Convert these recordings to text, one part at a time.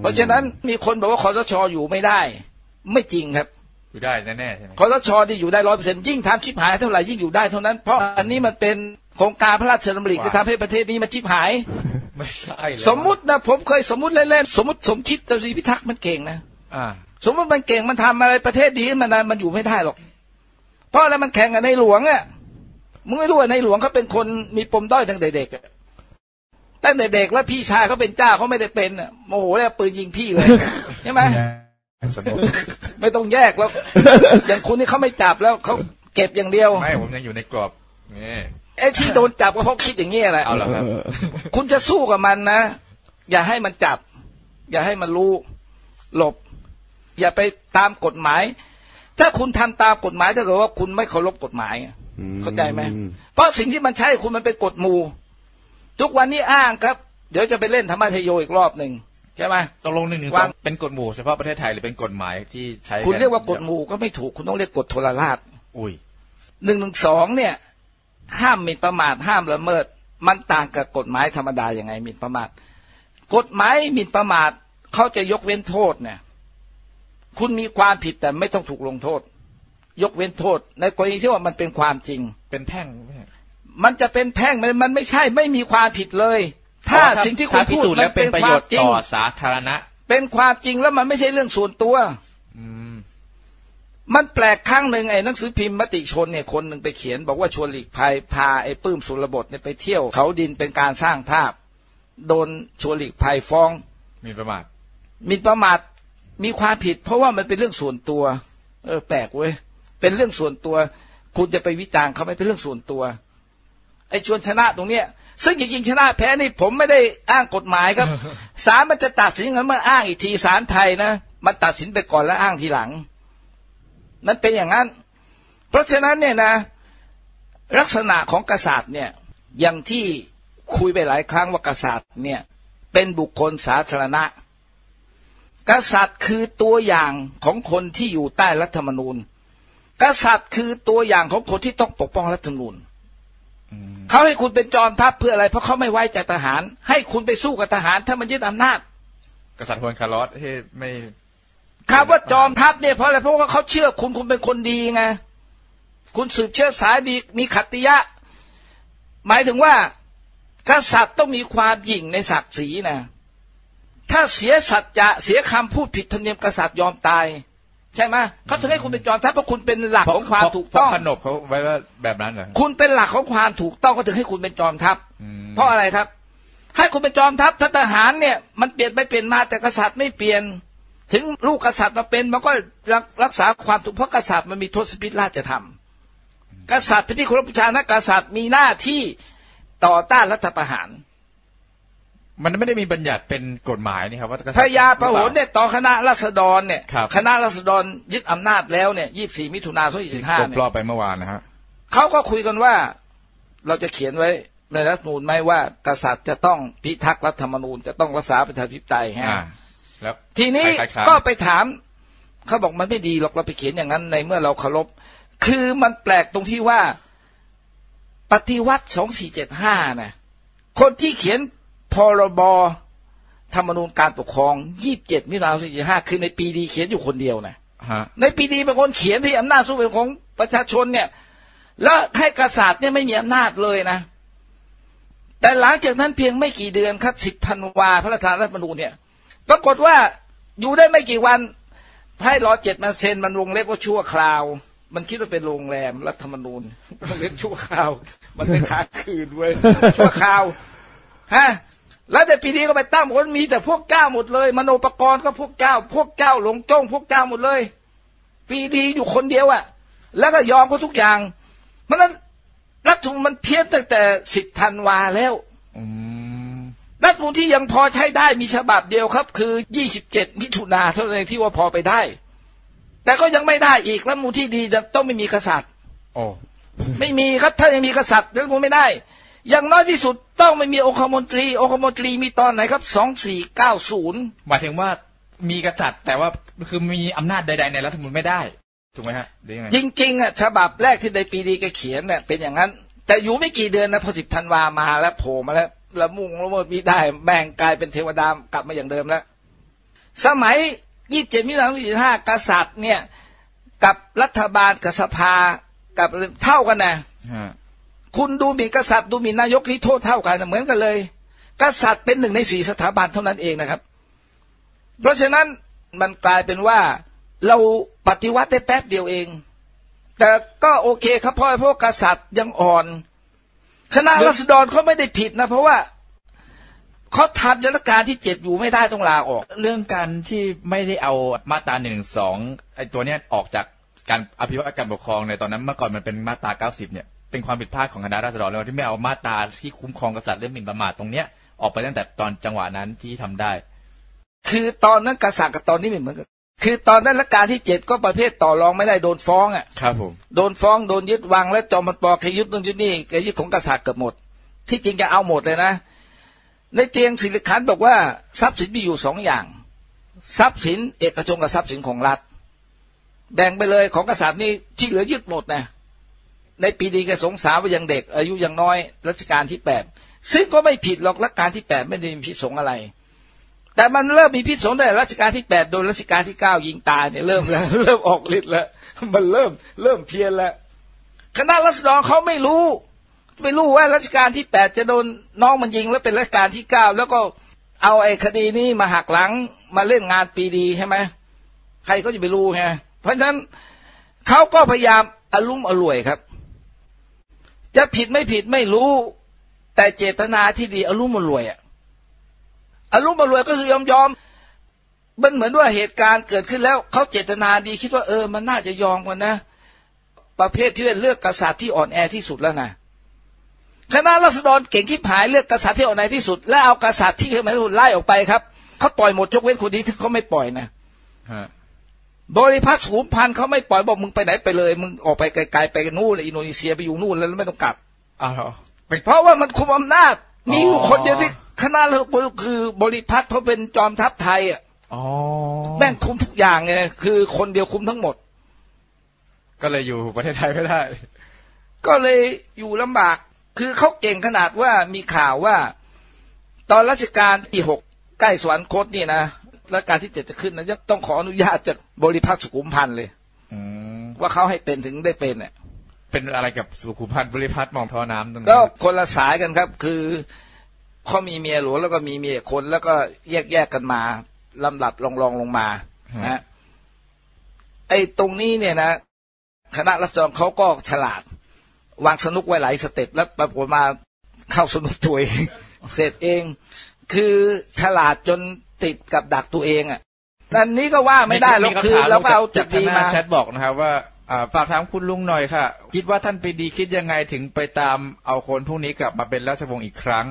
เพราะฉะนั้นมีคนบอกว่าคอสชอยู่ไม่ได้ ไม่จริงครับอยู่ได้แน่ๆใช่ไหมคอสชที่อยู่ได้ร้อยเปอร์เซ็นต์ยิ่งทำชิบหายเท่าไหร่ยิ่งอยู่ได้เท่านั้น เพราะอันนี้มันเป็นโครงการพระราชดำริจะทำให้ประเทศนี้มันชิบหาย ไม่ใช่เลยสมมุตินะผมเคยสมมุติเล่นๆสมมติสมคิดตรีพิทักษ์มันเก่งนะอ่าสมมติมันเก่งมันทำอะไรประเทศดีขึ้นมานะมันอยู่ไม่ได้หรอก เพราะอะไรมันแข่งกับในหลวงอะมึงไม่รู้ว่าในหลวงเขาเป็นคนมีปมด้อยตั้งแต่เด็กอะ ตั้งแต่เด็กแล้วพี่ชายเขาเป็นเจ้าเขาไม่ได้เป็นอะโมโหแล้วปืนยิงพี่เลยใช่ไหมสมมติไม่ต้องแยกแล้ว อย่างคุณนี่เขาไม่จับแล้วเขาเก็บอย่างเดียวไม่ผมยังอยู่ในกรอบนี่ไอ้ที่โดนจับก็เพราะคิดอย่างนี้แหละเอาเหรอครับ คุณจะสู้กับมันนะอย่าให้มันจับ อย่าให้มันรู้หลบ อย่าไปตามกฎหมาย ถ้าคุณทำตามกฎหมายถ้าเกิดว่าคุณไม่เคารพกฎหมายอะอืมเข้าใจไหมเพราะสิ่งที่มันใช่คุณมันเป็นกฎหมู่ ทุกวันนี้อ้างครับ เดี๋ยวจะไปเล่นธรรมทโยอีกรอบหนึ่งใช่ไหมตกลงหนึ่งหนึ่งสวาองงเป็นกฎหมู่เฉพาะประเทศไทยหรือเป็นกฎหมายที่ใช้ คุณเรียกว่ากฎหมู่ก็ไม่ถูกคุณต้องเรียกกฎโทรราชอุ้ยหนึ่งหนึ่งสองเนี่ย ห้ามหมิ่นประมาทห้ามละเมิด มันต่างกับกฎหมายธรรมดาอย่างไงหมิ่นประมาทกฎหมายหมิ่นประมาทเขาจะยกเว้นโทษเนี่ย คุณมีความผิดแต่ไม่ต้องถูกลงโทษ ยกเว้นโทษ ในกรณีที่ว่ามันเป็นความจริง เป็นแพ่งไห มมันจะเป็นแพ่งมันมันไม่ใช่ไม่มีความผิดเลย ถ้าสิ่งที่คุณถ้าพิพูดสูจน์แล้วเป็นประโยชน์จริงต่อสาธารณะ เป็นความจริงแล้วมันไม่ใช่เรื่องส่วนตัวอืมมันแปลกครั้งหนึ่งไอ้หนังสือพิมพ์มติชนเนี่ยคนหนึ่งไปเขียน บอกว่าชวนหลีกภัยพาไอ้ปื้มสุรบดเนี่ยไปเที่ยวเขาดินเป็นการสร้างภาพ โดนชวนหลีกภัยฟ้องหมีประมาทหมินประมาทมีความผิด เพราะว่ามันเป็นเรื่องส่วนตัว เออ แปลกเว้ยเป็นเรื่องส่วนตัว คุณจะไปวิจารณ์เขาไม่เป็นเรื่องส่วนตัว ไอ้ชวนชนะตรงเนี้ย ซึ่งจริงๆชนะแพ้นี่ผมไม่ได้อ้างกฎหมายครับศาลมันจะตัดสินกันเมื่ออ้างอีกทีศาลไทยนะมันตัดสินไปก่อนแล้วอ้างทีหลัง มันเป็นอย่างนั้น เพราะฉะนั้นเนี่ยนะ ลักษณะของกษัตริย์เนี่ยอย่างที่คุยไปหลายครั้งว่ากษัตริย์เนี่ยเป็นบุคคลสาธารณะ กษัตริย์คือตัวอย่างของคนที่อยู่ใต้รัฐธรรมนูญ กษัตริย์คือตัวอย่างของคนที่ต้องปกป้องรัฐธรรมนูญอืม เขาให้คุณเป็นจอมทัพเพื่ออะไร เพราะเขาไม่ไว้ใจทหาร ให้คุณไปสู้กับทหาร ถ้ามันยึดอำนาจ กษัตริย์ฮวนคาร์ลอสที่ไม่คำว่าจอมทัพเนี่ยเพราะอะไรเพราะว่าเขาเชื่อคุณคุณเป็นคนดีไงคุณสืบเชื้อสายดีมีขัตติยะ หมายถึงว่ากษัตริย์ต้องมีความหยิ่งในศักดิ์ศรีนะถ้าเสียสัจจะเสียคำพูดผิดธรรมเนียมกษัตริย์ยอมตาย ใช่ไหมเขาถึงให้คุณเป็นจอมทัพเพราะคุณเป็นหลักของความถูกเพราะต้องขนบเขาไว้ว่าแบบนั้นเหรอคุณเป็นหลักของความถูกต้องก็ถึงให้คุณเป็นจอมทัพอืมเพราะอะไรครับ ให้คุณเป็นจอมทัพถ้าทหารเนี่ย มันเปลี่ยนไปเปลี่ยนมาแต่กษัตริย์ไม่เปลี่ยน ถึงลูกกษัตริย์มาเป็นมันก็รักรักษาความถูกเพราะกษัตริย์มันมีทศพิธราชธรรมกษัตริย์เป็นที่เคารพบูชานะกษัตริย์มีหน้าที่ต่อต้านรัฐประหาร มันไม่ได้มีบัญญัติเป็นกฎหมายนี่ครับว่ากษัตริย์พญาประโหนเนี่ยต่อคณะรัษฎรเนี่ยครับคณะรัษฎรยึดอำนาจแล้วเนี่ยยี่สี่มิถุนาสองที่สี่ห้าครบเนี่ยรอบไปเมื่อวานนะฮะเขาก็คุยกันว่าเราจะเขียนไว้ในรัฐธรรมนูญไหมว่ากษัตริย์จะต้องพิทักษ์รัฐธรรมนูญจะต้องรักษาประชาธิปไตยฮะอ่าแล้วทีนี้ใครๆค้านก็ไปถามเขาบอกมันไม่ดีหรอกเราไปเขียนอย่างนั้นในเมื่อเราเคารพคือมันแปลกตรงที่ว่าปฏิวัติสองสี่เจ็ดห้านะคนที่เขียน พรบธรรมนูญการปกครองยี่บเจ็ดมิถุนายนสี่เจ็ดห้าคือในปีดีเขียนอยู่คนเดียวนะฮะในปีดีเป็นคนเขียนที่อำนาจสู้เป็นของประชาชนเนี่ย แล้วให้กษัตริย์เนี่ยไม่มีอำนาจเลยนะ แต่หลังจากนั้นเพียงไม่กี่เดือนครับสิบธันวาพระราชารัฐธรรมนูญเนี่ย ปรากฏว่าอยู่ได้ไม่กี่วันให้รอเจ็ดมันเซ็นมันวงเล็บว่าชั่วคราว มันคิดว่าเป็นโรงแรมรัฐธรรมนูญวงเล็บชั่วคราว มันเป็นค้างคืนเว้ยชั่วคราวฮะ แล้วในปีนี้ก็ไปตั้งคนมีแต่พวกเจ้าหมดเลย มโนปกรณ์ก็พวกเจ้าพวกเจ้าหลงจ้องพวกเจ้าหมดเลย ปีดีอยู่คนเดียวอะแล้วก็ยอมเขาทุกอย่างเพราะฉะนั้นรัฐธรรมนูญมันเพี้ยนตั้งแต่สิบธันวาแล้วอืมรัฐธรรมนูญที่ยังพอใช้ได้มีฉบับเดียวครับ คือ27มิถุนาเท่านั้นเองที่ว่าพอไปได้ แต่ก็ยังไม่ได้อีกรัฐธรรมนูญที่ดีต้องไม่มีกษัตริย์โอ้ไม่มีครับถ้ายังมีกษัตริย์รัฐธรรมนูญไม่ได้ อย่างน้อยที่สุด ต้องไม่มีองคมนตรี องคมนตรีมีตอนไหนครับ2490หมายถึงว่ามีกษัตริย์แต่ว่าคือมีอำนาจใด ๆ ในรัฐธรรมนูญไม่ได้ถูกไหมฮะหรือยังไงจริงๆอะฉบับแรกที่ในปีดีแกเขียนเนี่ยเป็นอย่างนั้น แต่อยู่ไม่กี่เดือนนะพอสิบธันวามาแล้วโผล่มาแล้วแล้วมุ่งแล้วมีได้แบ่งกลายเป็นเทวดากลับมาอย่างเดิมแล้ว สมัยยี่สิบเจ็ดมิถุนายนยี่ห้ากษัตริย์เนี่ย กับรัฐบาลกับสภากับเท่ากันนะฮะ คุณดูหมิ่นกษัตริย์ดูหมิ่นนายกที่โทษเท่ากันเหมือนกันเลย กษัตริย์เป็นหนึ่งในสี่สถาบันเท่านั้นเองนะครับ เพราะฉะนั้นมันกลายเป็นว่าเราปฏิวัติได้แป๊บเดียวเอง แต่ก็โอเคครับพราะเพราะกษัตริย์ยังอ่อน คณะรัษฎรเขาไม่ได้ผิดนะ เพราะว่าเขาทำรัฐการที่เจ็ดอยู่ไม่ได้ต้องลาออก เรื่องการที่ไม่ได้เอามาตราหนึ่งสองไอ้ตัวเนี้ยออกจากการอภิวัตการปกครองในตอนนั้นเมื่อก่อนมันเป็นมาตราเก้าสิบเนี่ย เป็นความผิดพลาดของคณะราษฎรแล้วที่ไม่เอามาตราที่คุ้มครองกษัตริย์เรื่องหมิ่นประมาทตรงเนี้ยออกไปตั้งแต่ตอนจังหวะนั้นที่ทำได้ คือตอนนั้นกษัตริย์กับตอนนี้ไม่เหมือนกันคือตอนนั้นรัชกาลที่เจ็ดก็ประเภทต่อรองไม่ได้โดนฟ้องอะครับผมโดนฟ้องโดนยึดวังและจอมพลปเคยยึดนู่นยึดนี่แกยึดของกษัตริย์เกือบหมด ที่จริงแกเอาหมดเลยนะ ในเตียงสิริขันธ์บอกว่าทรัพย์สินมีอยู่สองอย่าง ทรัพย์สินเอกชนกับทรัพย์สินของรัฐ แบ่งไปเลยของกษัตริย์นี่ที่เหลือยึดหมดนะ ในปีดีแกสงสาว่ายังเด็ก อายุยังน้อยรัชกาลที่แปดซึ่งก็ไม่ผิดหรอกรัชกาลที่แปดไม่ได้มีพิษสงอะไร แต่มันเริ่มมีพิษสงได้รัชกาลที่แปดโดนรัชกาลที่เก้ายิงตายเนี่ยเริ่มแล้ว เริ่มออกฤทธิ์แล้ว มันเริ่มเริ่มเพี้ยนแล้วคณะรัษฎรเขาไม่รู้ ไม่รู้ว่ารัชกาลที่แปดจะโดนน้องมันยิงแล้วเป็นรัชกาลที่เก้าแล้วก็เอาไอ้คดีนี้มาหักหลังมาเล่นงานปีดีใช่ไหมใครก็จะไปรู้ไงเพราะฉะนั้นเขาก็พยายามอารมุ่มอร่วยครับ จะผิดไม่ผิดไม่รู้ แต่เจตนาที่ดีอารมุ่มอร่วยอะอารมุ่มอร่วยก็คือยอมยอมมันเหมือนว่าเหตุการณ์เกิดขึ้นแล้วเขาเจตนาดีคิดว่าเออ มันน่าจะยอมกันนะ ประเภทที่เลือกกษัตริย์ที่อ่อนแอที่สุดแล้วนะคณะรัษฎรเก่งที่ผายเลือกกษัตริย์ที่อ่อนแอที่สุด และเอากษัตริย์ที่ไม่ถูกไล่ออกไปครับเขาปล่อยหมดยกเว้นคนนี้ที่เขาไม่ปล่อยนะ บริพัตรสูงพันธุ์เขาไม่ปล่อยบอกมึงไปไหนไปเลย มึงออกไปไกลๆไปกันนู่นเลยอินโดนีเซียไปอยู่นู่นแล้วไม่ต้องกลับอ้าวเหรอเป็นเพราะว่ามันคุมอำนาจ มีอยู่อ๋อคนเดียวที่คณะรัษฎรคือบริพัตรเพราะเป็นจอมทัพไทยอะอ๋อแม่งคุมทุกอย่างไงคือคนเดียวคุมทั้งหมด ก็เลยอยู่ประเทศไทยไม่ได้ ก็เลยอยู่ลำบาก คือเขาเก่งขนาดว่ามีข่าวว่า ตอนรัชกาลที่หกใกล้สวรรคตนี่นะ รัชกาลที่เจ็ดจะขึ้นนะยังต้องขออนุญาตจากบริพัตรสุขุมพันธ์เลยอืมว่าเขาให้เป็นถึงได้เป็นเนี่ยเป็นอะไรกับสุขุมพันธ์บริพัตรมองท่อน้ำตรงนี้ก็คนละสายกันครับ คือเขามีเมียหลวงแล้วก็มีเมียคนแล้วก็แยกแยกกันมาลำดับรองรองลงมานะฮะไอ้ตรงนี้เนี่ยนะคณะรัษฎรเขาก็ฉลาด วางสนุกไว้หลายสเต็ปแล้วปรากฏมาเข้าสนุกตัวเองเสร็จเอง คือฉลาดจนติดกับดักตัวเองอะนั่นนี้ก็ว่าไม่ได้หรอกคือเราก็เอาจุจาดกทาดีงหน้ามาแชทบอกนะครับว่าอ่าฝากถามคุณลุงหน่อยค่ะ คิดว่าท่านปรีดีคิดยังไงถึงไปตามเอาคนพวกนี้กลับมาเป็นราชวงศ์อีกครั้ง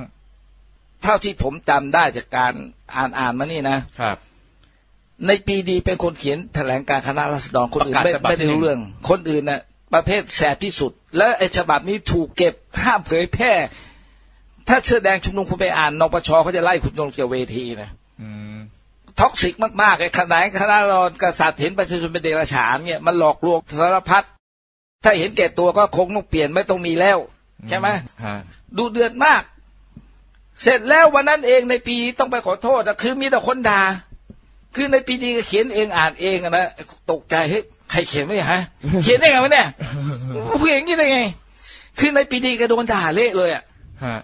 เท่าที่ผมจำได้จากการอ่านอ่านมานี่นะครับ ในปีดีเป็นคนเขียนแถลงการคณะรัษฎรคนอื่นประกาศไม่ฉบับไม่ที่ได้หนึ่รู้งเรื่อง คนอื่นน่ะ ประเภทแสบที่สุด และไอ้ฉบับนี้ถูกเก็บห้ามเผยแพร่ ถ้าเสื้อแดงชุมนุมคุณไปอ่านนปชเขาจะไล่คุณลงจากเวทีนะอืมท็อกซิกมากๆไอ้ขนาดคณะรัษฎรกษัตริย์เห็นประชาชนเป็นเดรัจฉานเนี่ยมันหลอกลวงสารพัดถ้าเห็นแก่ตัวก็คงต้องเปลี่ยนไม่ต้องมีแล้ว ใช่ไหมฮะดูเดือดมาก เสร็จแล้ววันนั้นเองในปีต้องไปขอโทษอะคือมีแต่คนด่าคือในปีดีก็เขียนเองอ่านเองอะนะตกใจเฮ้ยใครเขียนไม่ฮะ เขียนได้ไงวะเนี่ยเขียนอย่างนี้ได้ไง คือในปีดีก็โดนด่าเละเลยอะฮะ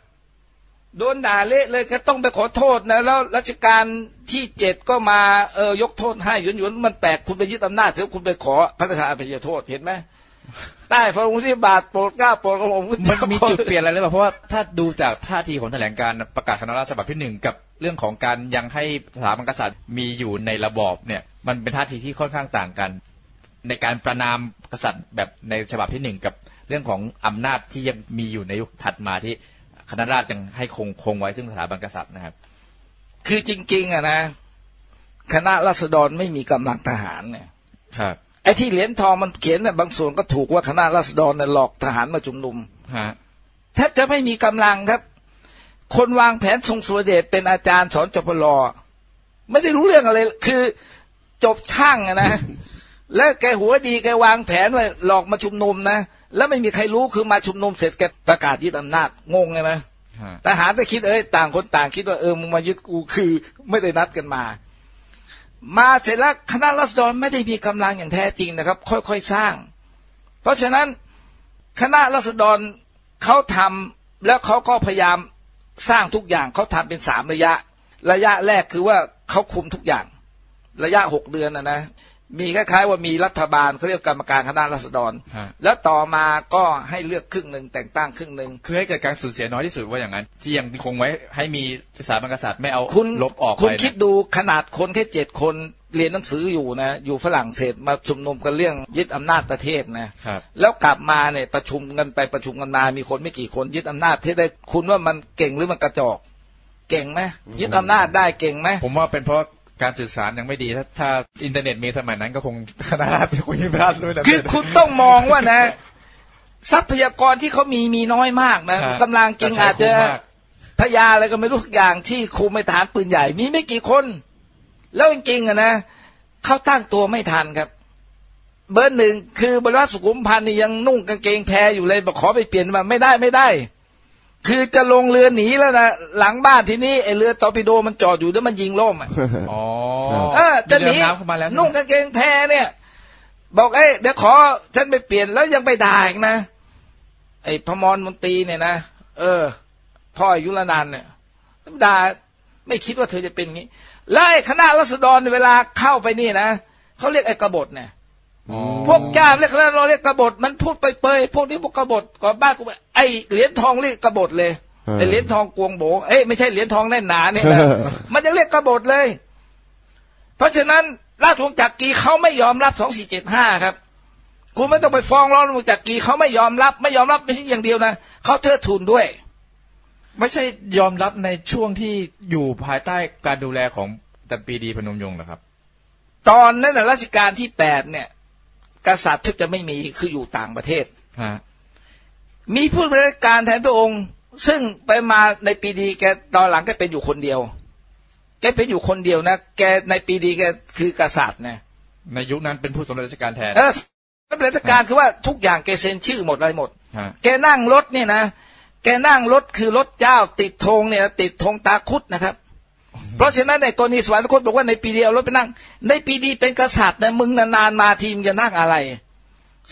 โดนด่าเละเลยก็ต้องไปขอโทษนะ แล้วรัชกาลที่เจ็ดก็มาเออยกโทษให้หยวนหยวนๆมันแปลกคุณไปยึดอำนาจเสียคุณไปขอพระราชทานอภัยโทษเห็นไหมใต้พระองค์ที่บาทโปรดเกล้าโปรดกระหม่อมมันมีจุดเปลี่ยนอะไรหรือเปล่าเพราะว่าถ้าดูจากท่าทีของแถลงการประกาศคณะราษฎรฉบับที่หนึ่งกับเรื่องของการยังให้สถาบันกษัตริย์มีอยู่ในระบอบเนี่ย มันเป็นท่าทีที่ค่อนข้างต่างกัน ในการประนามกษัตริย์แบบในฉบับที่หนึ่งกับเรื่องของอำนาจที่ยังมีอยู่ในยุคถัดมาที่ คณะราษฎรยังให้คงคงไว้ซึ่งสถาบันกษัตริย์นะครับ คือจริงๆอะนะ คณะรัษฎรไม่มีกำลังทหารเนี่ย ครับ ไอ้ที่เหรียญทองมันเขียนเนี่ยบางส่วนก็ถูกว่าคณะรัษฎรเนี่ยหลอกทหารมาชุมนุมฮะแทบจะไม่มีกำลังครับ คนวางแผนทรงสุรเดชเป็นอาจารย์สอนจปรไม่ได้รู้เรื่องอะไร คือจบช่างอะนะ และแกหัวดีแกวางแผนไว้หลอกมาชุมนุมนะ แล้วไม่มีใครรู้คือมาชุมนุมเสร็จแกประกาศยึดอำนาจงงไงนะฮะทหารก็คิดเอ้ยต่างคนต่างคิดว่าเออมึงมายึดกูคือ ไม่ได้นัดกันมา มาเสร็จแล้วคณะรัษฎรไม่ได้มีกำลังอย่างแท้จริงนะครับ ค่อยๆสร้าง เพราะฉะนั้นคณะรัษฎรเขาทำแล้วเขาก็พยายามสร้างทุกอย่างเขาทำเป็นสามระยะ ระยะแรกคือว่าเขาคุมทุกอย่าง ระยะหกเดือนนะนะ มีคล้ายๆว่ามีรัฐบาลเขาเรียกกรรมการคณะรัษฎรฮะแล้วต่อมาก็ให้เลือกครึ่งหนึ่งแต่งตั้งครึ่งหนึ่งคือให้เกิดการสูญเสียน้อยที่สุดว่าอย่างนั้นที่ยังคงไว้ให้มีสถาบันกษัตริย์ไม่เอาคุณลบออกไปคุณนะคิดดูขนาดคนแค่เจ็ดคนเรียนหนังสืออยู่นะ อยู่ฝรั่งเศสมาชุมนุมกันเรื่องยึดอำนาจประเทศนะครับแล้วกลับมาเนี่ยประชุมกันไปประชุมกันมามีคนไม่กี่คนยึดอำนาจที่ได้คุณว่ามันเก่งหรือมันกระจอกเก่งไหมยึดอำนาจได้เก่งไหมผมว่าเป็นเพราะ การสื่อสารยังไม่ดี ถ้าถ้าอินเทอร์เน็ตมีสมัยนั้นก็คงคณะราษฎรคงยิ่งพลาดด้วยนะคือคุณต้องมองว่านะ ทรัพยากรที่เขามีมีน้อยมากนะครับกำลังจริงแต่ใช้อาจจะคุ้มมากพยาอะไรก็ไม่รู้ทุกอย่างที่คุมไม่ฐานปืนใหญ่ มีไม่กี่คน แล้วจริงๆอะนะเขาตั้งตัวไม่ทันครับ เบอร์หนึ่งคือบริวารสุขุมพันธ์นี่ยังนุ่งกางเกงแพรอยู่เลยบอกขอไปเปลี่ยนมาไม่ได้ไม่ได้ คือจะลงเรือหนีแล้วนะหลังบ้านที่นี่ไอเรือตอร์ปิโดมันจอดอยู่แล้วมันยิงล่มอะอ๋อเออจะหนีมีเรือน้ำเข้ามาแล้วใช่ไหมนุ่งกางเกงแพรเนี่ย บอกเอ้ยเดี๋ยวขอฉันไปเปลี่ยนแล้วยังไปด่าอีกนะไอ้พมรมนตรีเนี่ยนะเออ พ่ออายุรนันท์เนี่ยด่าไม่คิดว่าเธอจะเป็นอย่างนี้ แล้วไอ้คณะรัษฎรเนี่ยเวลาเข้าไปนี่นะเขาเรียกไอ้กบฏเนี่ยอ๋อ พวกเจ้าเรียกคณะเราเรียกกบฏมันพูดไปเปยๆพวกนี้พวกกบฏก่อนบ้านกูไปไอ้เหรียญทองเรียกกบฏเลยเออไอ้เหรียญทองกวงโบเอ้ยไม่ใช่เหรียญทองแน่นหนาเนี่ยนะมันยังเรียกกบฏเลย เพราะฉะนั้นราชวงศ์จักรีเขาไม่ยอมรับสองสี่เจ็ดห้าครับกูไม่ต้องไปฟ้องร้องราชวงศ์จักรีเขาไม่ยอมรับ ไม่ยอมรับไม่ใช่อย่างเดียวนะเขาเทิดทูนด้วยไม่ใช่ยอมรับในช่วงที่อยู่ภายใต้การดูแลของตันปรีดีพนมยงค์เหรอครับ ตอนนั้นนะรัชกาลที่แปดเนี่ย กษัตริย์แทบจะไม่มีคืออยู่ต่างประเทศฮะมีผู้บริการแทนพระองค์ ซึ่งไปมาในปีดีแกตอนหลังแกเป็นอยู่คนเดียวแกเป็นอยู่คนเดียวนะแกในปีดีแกคือกษัตริย์นะในยุคนั้นเป็นผู้สำเร็จราชการแทนเออรับราชการคือว่าทุกอย่างแกเซ็นชื่อหมดอะไรหมดฮะแกนั่งรถเนี่ยนะแกนั่งรถคือรถเจ้าติดธงเนี่ย ติดธงตาคุดนะครับ เพราะฉะนั้นในกรณีสวรรคตบอกว่าในปีดีเอารถไปนั่ง ในปีดีเป็นกษัตริย์นะมึงนานๆมาทีมงจะนั่งอะไร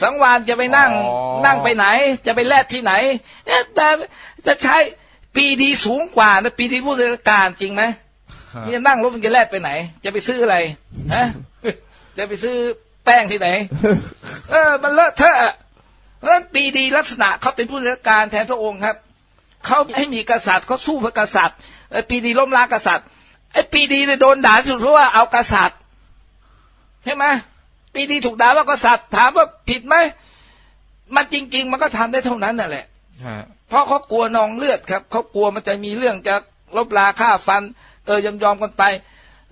สังวานจะไปนั่งอ๋อนั่งไปไหน จะไปแลดที่ไหนเอ๊ะแต่จะใช้ปีดีสูงกว่านะปีดีผู้ราชการจริงไหมฮะนี่จะนั่งรถมันจะแลดไปไหน จะไปซื้ออะไรฮะจะไปซื้อแป้งที่ไหน เออ มันเลอะเทอะเพราะฉะนั้นปีดีลักษณะเขาเป็นผู้ราชการแทนพระองค์ครับเขาให้มีกษัตริย์เขาสู้เพื่อกษัตริย์เออปีดีล้มล้างกษัตริย์ ไอ้ปีดีเนี่ยโดนด่าที่สุดเพราะว่าเอากษัตริย์ใช่ไหมปีดีถูกด่าว่ากษัตริย์ถามว่าผิดไหมมันจริง ๆ มันก็ทำได้เท่านั้นนั่นแหละฮะเพราะเขากลัวนองเลือดครับเขากลัวมันจะมีเรื่องจะลบลาฆ่าฟัน เออยอมยอมๆกันไป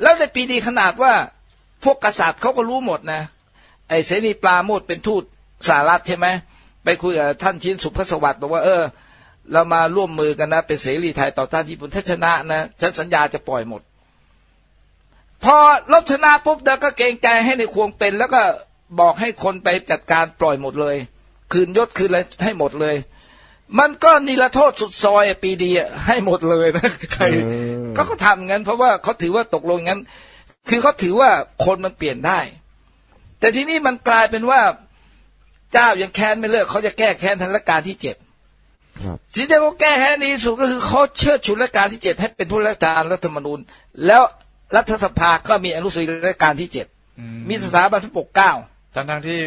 แล้วในปีดีขนาดว่า พวกกษัตริย์เขาก็รู้หมดนะ ไอ้เสนีปลาโมดเป็นทูตสหรัฐใช่ไหมไปคุยกับท่านชินสุภสวัสดิ์บอกว่าเออ เรามาร่วมมือกันนะ เป็นเสรีไทยต่อต้านญี่ปุ่นถ้าชนะนะฉันสัญญาจะปล่อยหมด พอลบชนะปุ๊บเดยวก็เกรงใจให้ในควงเป็น แล้วก็บอกให้คนไปจัดการปล่อยหมดเลย คืนยศคืนอะไรให้หมดเลย มันก็นิรโทษสุดซอยอะปีดีอะให้หมดเลยนะใครเออก็เขาทำงั้น เพราะว่าเขาถือว่าตกลงงั้น คือเขาถือว่าคนมันเปลี่ยนได้ แต่ทีนี้มันกลายเป็นว่าเจ้ายังแค้นไม่เลิกเขาจะแก้แค้นทันรัชกาลที่เจ็ดครับสิ่งที่เขาแก้แค้นดีที่สุดก็คือเขาเชิดชุนรัชกาลที่เจ็ดให้เป็นผู้รัชการรัฐธรรมนูญ แล้ว รัฐสภาก็มีอนุสาวรีย์รัชกาลที่เจ็ดอืมมีสถาบันพระปกเกล้าทั้งทั้งๆที่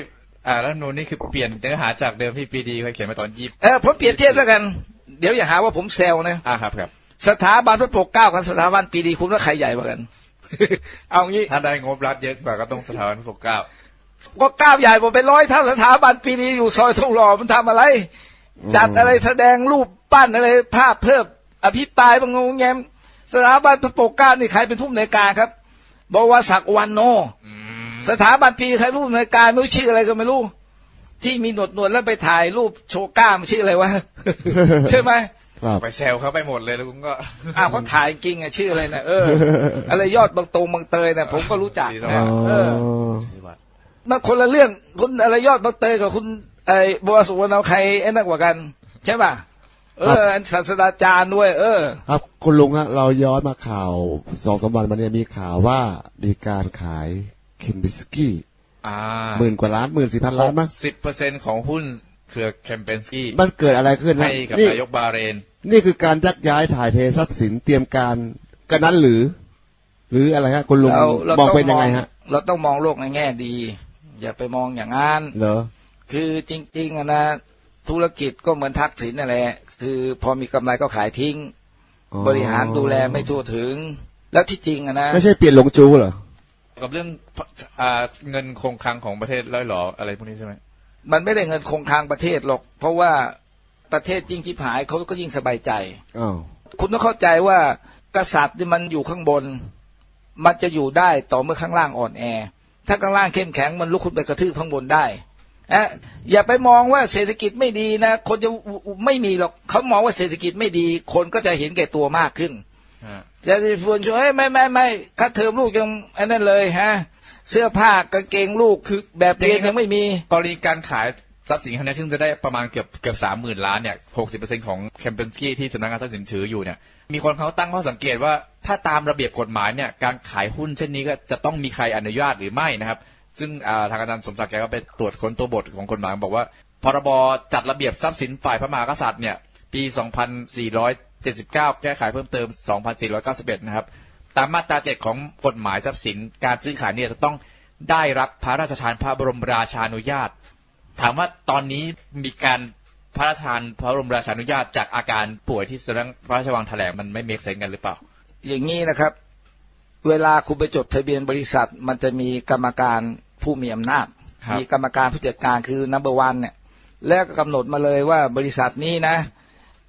อ่ารัฐธรรมนูญนี่คือเปลี่ยนเนื้อหาจากเดิมที่ปรีดีเคยเขียนมาตอนยี่เออผมเปรียบเทียบแล้วกัน เดี๋ยวอย่าหาว่าผมแซวนะอ่าครับครับ สถาบันพระปกเกล้ากับสถาบันปีดีคุณว่าใครใหญ่กว่ากัน เอางี้ถ้าได้งบรัฐเยอะกว่าก็ต้องสถาบันพระปกเกล้าก็ก้าวใหญ่กว่าเป็นร้อยเท่าสถาบันปีนี้อยู่ซอยทองหล่อมันทำอะไร จัดอะไรแสดงรูปปั้นอะไรภาพเพิ่มอภิปรายบางงงแงม สถาบันพระปกเกล้านี่ใครเป็นผู้อำนวยการครับบอกว่าศักดิ์วันโนอืมสถาบันปีใครเป็นผู้อำนวยการไม่รู้ชื่ออะไรก็ไม่รู้ ที่มีหนวดหนวดๆแล้วไปถ่ายรูปโชว์กล้ามชื่ออะไรวะใช่ไหมครับไปแซวเขาไปหมดเลยแล้วคุณก็อ้าวเขาถ่ายจริงอะชื่ออะไรนะเอออะไรยอดบางตรงบางเตยนะผมก็รู้จักสีสอ๋ว่างเอออมันคนละเรื่องคุณอะไรยอดบักเตยกับคุณไอ้บัวสุวรรณเอาใครไอ้นั่นกว่ากัน ใช่ป่ะ เอออันศาสตราจารย์ด้วย เออ ครับ คุณลุงฮะเราย้อนมาข่าวสองสามวันมาเนี่ยมีข่าวว่ามีการขายคิมบิสกี้อ่าหมื่นกว่าล้านหมื่นสี่พันล้านมั้งสิบเปอร์เซ็นของหุ้นเครือแคมเปญสกี้มันเกิดอะไรขึ้นให้ฮะกับนี่นายกบาห์เรน นี่คือการยักย้ายถ่ายเททรัพย์สินเตรียมการกันนั้นหรือ หรืออะไรฮะคุณลุงเราเรามองต้องเป็นยังไงฮะ เราต้องมองโลกในแง่ดี อย่าไปมองอย่างนั้นเหรอคือจริงๆอะนะธุรกิจก็เหมือนทักษิณนั่นแหละ คือพอมีกำไรก็ขายทิ้งอ๋อบริหารดูแลไม่ทั่วถึง แล้วที่จริงอะนะไม่ใช่เปลี่ยนหลงจูเหรอกับเรื่องอ่าเงินคงคลังของประเทศร้อยหรออะไรพวกนี้ใช่ไหมมันไม่ได้เงินคงคลังประเทศหรอก เพราะว่าประเทศยิ่งที่หายเขาก็ยิ่งสบายใจอ้าวคุณต้องเข้าใจว่ากษัตริย์ที่มันอยู่ข้างบน มันจะอยู่ได้ต่อเมื่อข้างล่างอ่อนแอ ถ้าข้างล่างเข้มแข็งมันลุกขึ้นไปกระทืบข้างบนได้ อะอย่าไปมองว่าเศรษฐกิจไม่ดีนะ คนจะไม่มีหรอกเขามองว่าเศรษฐกิจไม่ดี คนก็จะเห็นแก่ตัวมากขึ้นอ่าจะชวนชวนเฮ้ยไม่ไม่ไม่ค่าเทอมลูกยังอันนั้นเลยฮะ เสื้อผ้ากางเกงลูกคือแบบเรียนยังไม่มีกรณีการขายทรัพย์สินครั้งนี้ซึ่งจะได้ประมาณเกือบเกือบสามหมื่นล้านเนี่ยหกสิบเปอร์เซ็นของแคมเปญสกี้ที่สำนักงานทรัพย์สินถืออยู่เนี่ยมีคนเขาตั้งข้อสังเกตว่าถ้าตามระเบียบกฎหมายเนี่ยการขายหุ้นเช่นนี้ก็จะต้องมีใครอนุญาตหรือไม่นะครับ ซึ่งทางอาจารย์สมศักดิ์แกก็ไปตรวจค้นตัวบทของกฎหมายบอกว่า พรบจัดระเบียบทรัพย์สินฝ่ายพระมหากษัตริย์เนี่ยปี 2479 แก้ไขเพิ่มเติม 2491 นะครับ ตามมาตรา 7 ของกฎหมายทรัพย์สินการซื้อขายเนี่ยจะต้องได้รับพระราชทานพระบรมราชานุญาต ถามว่าตอนนี้มีการพระราชทานพระบรมราชานุญาตจากอาการป่วยที่สำนักพระราชวังแถลงมันไม่เมกเซนกันหรือเปล่า อย่างนี้นะครับ เวลาคุณไปจดทะเบียนบริษัท มันจะมีกรรมการ ผู้มีอำนาจครับมีกรรมการผู้จัดการคือ number one เนี่ย แล้วก็กำหนดมาเลยว่าบริษัทนี้นะ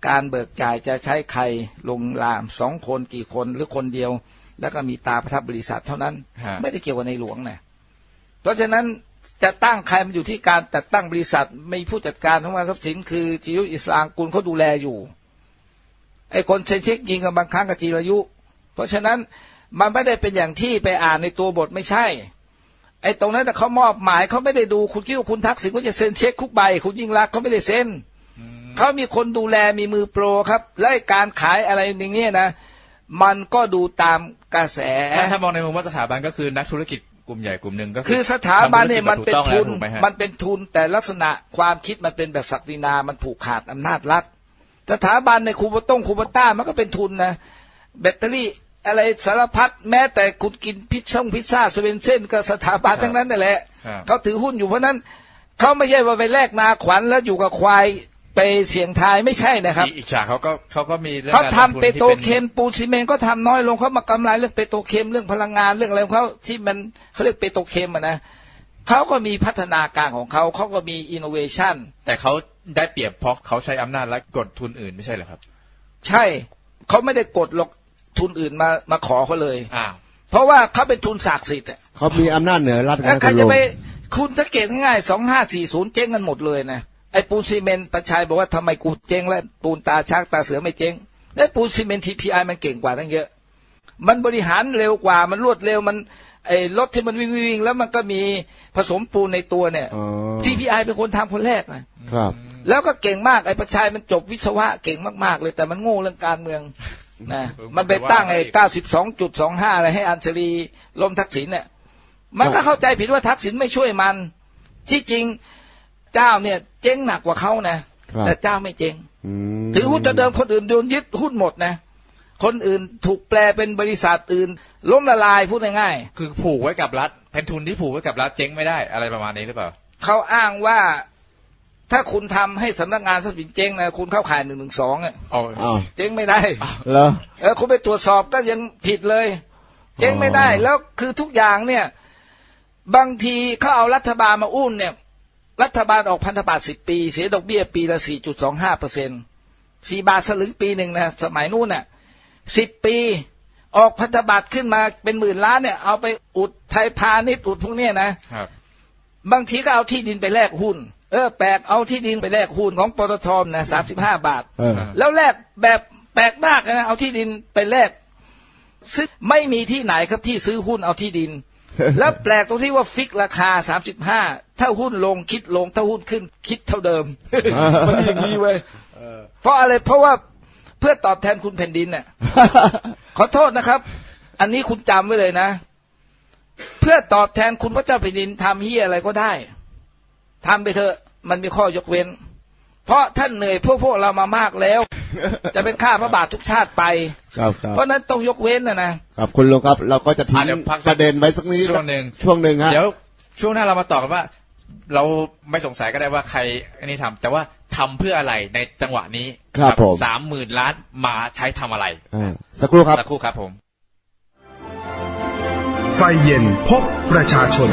การเบิกจ่ายจะใช้ใครลงลามสองคนกี่คนหรือคนเดียว แล้วก็มีตาประทับบริษัทเท่านั้นฮะไม่ได้เกี่ยวกับในหลวงนะเพราะฉะนั้นจะตั้งใครมันอยู่ที่การจัดตั้งบริษัทมีผู้จัดการทั้งวันทรัพย์สินคือจิยุอิสลามกุลเขาดูแลอยู่ไอ้คนเซ็นเช็คยิงกับบางครั้งกับจีรายุ เพราะฉะนั้นมันไม่ได้เป็นอย่างที่ไปอ่านในตัวบทไม่ใช่ไอ้ตรงนั้นแต่เขามอบหมายเขาไม่ได้ดูคุณคิดว่าคุณทักษิณก็จะเซ็นเช็คคุกใบ คุณยิ่งรักษณ์เขาไม่ได้เซ็นเขามีคนดูแลมีมือโปรครับ และไอ้การขายอะไรอย่างเงี้ยนะ มันก็ดูตามกระแสถ้าถ้ามองในมุมว่าสถาบันก็คือนักธุรกิจกลุ่มใหญ่กลุ่มหนึ่งก็คือสถาบันเนี่ยมันเป็นทำธุรทุกิจนแบบถูกต้องแล้วถูกไหมฮะมันเป็นทุนแต่ลักษณะความคิดมันเป็นแบบศักดินา มันผูกขาดอำนาจรัฐ สถาบันในคูบต้งคูบต้ามันก็เป็นทุนนะแบตเตอรี่ อะไรสารพัดแม้แต่คุณกินพิซซ่งพิซซ่าสเวนเซ่นก็สถาบันทั้งนั้นนั่นแหละครับเขาถือหุ้นอยู่เพราะฉะนั้นเขาไม่ใช่ว่าไปแลกนาขวัญแล้วอยู่กับควายไปเสี่ยงทายไม่ใช่นะครับอีกอีกฉากเขาก็เขาก็มีรื่องเขากรทำลงทุนเปที่โตรเคมปูนซีเมนต์ก็ทำน้อยลงเขามากำไรเรื่องเปโตรเคมเรื่องพลังงานเรื่องอะไรของเขาที่มันเขาเรียกเปโตรเคมอะนะเขาก็มีพัฒนาการของเขาเขาก็มีอินโนเวชันแต่เขาได้เปรียบเพราะเขาใช้อำนาจและกดทุนอื่นไม่ใช่เหรอครับ ใช่เขาไม่ได้กดหรอก ทุนอื่นมามาขอเขาเลยอ้าวเพราะว่าเขาเป็นทุนศักดิ์สิทธิ์อะเขามีอำนาจเหนือรัฐแล้วนะใครคุณจะลุงไปคุณสังเกตง่ายสองห้าสี่ศูนย์เจ๊งกันหมดเลยนะไอ้ปูนซีเมนต์ตาชัยบอกว่าทำไมกูเจ๊งและปูนตาช้างตาเสือไม่เจ๊งและปูนซีเมนต์ทีพีไอมันเก่งกว่าตั้งเยอะ มันบริหารเร็วกว่ามันรวดเร็วมันไอ้รถที่มันวิ่งวิ่งแล้วมันก็มีผสมปูนในตัวเนี่ยอ๋อทีพีไอเป็นคนทำคนแรกนะครับ แล้วก็เก่งมากไอ้ประชัยมันจบวิศวะเก่งมากๆเลยแต่มันโง่เรื่องการเมือง นะมันไปตั้งไอ้เก้าสิบสองจุดสองห้าอะไรให้อัญชลีล้มทักษิณเนี่ยมันก็เข้าใจผิดว่าทักษิณไม่ช่วยมัน ที่จริงเจ้าเนี่ย เจ๊งหนักกว่าเขานะครับแต่เจ้าไม่เจ๊งอืมถือหุ้นแต่เดิมคนอื่นโดนยึดหุ้นหมดนะคนอื่นถูกแปลเป็นบริษัทอื่น ล้มละลายพูดง่ายคือผูกไว้กับรัฐเป็นทุนที่ผูกไว้กับรัฐเจ๊งไม่ได้อะไรประมาณนี้หรือเปล่าๆเขาอ้างว่า ถ้าคุณทำให้สำนักงานทรัพย์สินเจ๊งนะคุณเข้าข่ายหนึ่งหนึ่งสองอะเอาอ้าวเจ๊งไม่ได้เหรอเออคุณไปตรวจสอบก็ยังผิดเลย เจ๊งไม่ได้อ๋อแล้วคือทุกอย่างเนี่ย บางทีเขาเอารัฐบาลมาอุ้มเนี่ย รัฐบาลออกพันธบัตรสิบปี เสียดอกเบี้ยปีละสี่จุดสองห้าเปอร์เซ็นสี่บาทสลึงปีหนึ่งนะสมัยนู้นน่ะสิบปี ออกพันธบัตรขึ้นมาเป็นหมื่นล้านเนี่ย เอาไปอุดไทยพาณิชย์อุดพวกเนี้ยนะครับบางทีก็เอาที่ดินไปแลกหุ้น เออแปลกเอาที่ดินไปแลกหุ้นของปตทนะสามสิบห้าบาท เออ แล้วแลกแบบแปลกมากนะเอาที่ดินไปแลกซึ่งไม่มีที่ไหนครับที่ซื้อหุ้นเอาที่ดิน แล้วแปลกตรงที่ว่าฟิกราคาสามสิบห้าถ้าหุ้นลงคิดลงถ้าหุ้นขึ้น คิดเท่าเดิม มันอย่างนี้เว้ยเพราะอะไรเพราะว่าเพื่อตอบแทนคุณแผ่นดินเนี่ยขอโทษนะครับ อันนี้คุณจำไว้เลยนะ เพื่อตอบแทนคุณพระเจ้าแผ่นดินทำเฮียอะไรก็ได้ ทำไปเถอะ มันมีข้อยกเว้น เพราะท่านเหนื่อยพวกพวกเรามามากแล้ว จะเป็นข้าพระบาททุกชาติไป ครับครับเพราะฉะนั้นต้องยกเว้นนะนะครับคุณลุงครับเราก็จะทิ้อะงเดี๋ยวพักสักประเด็นไว้สักนิดช่วงหนึ่งช่วงหนึ่งฮะเดี๋ยวช่วงหน้าเรามาต่อกันว่า เราไม่สงสัยก็ได้ว่าใครอันนี้ทำแต่ว่าทำเพื่ออะไรในจังหวะนี้ครับผมสามหมื่นล้านมาใช้ทำอะไรอ่าสักครู่ครับสักครู่ครับผม ไฟเย็นพบประชาชน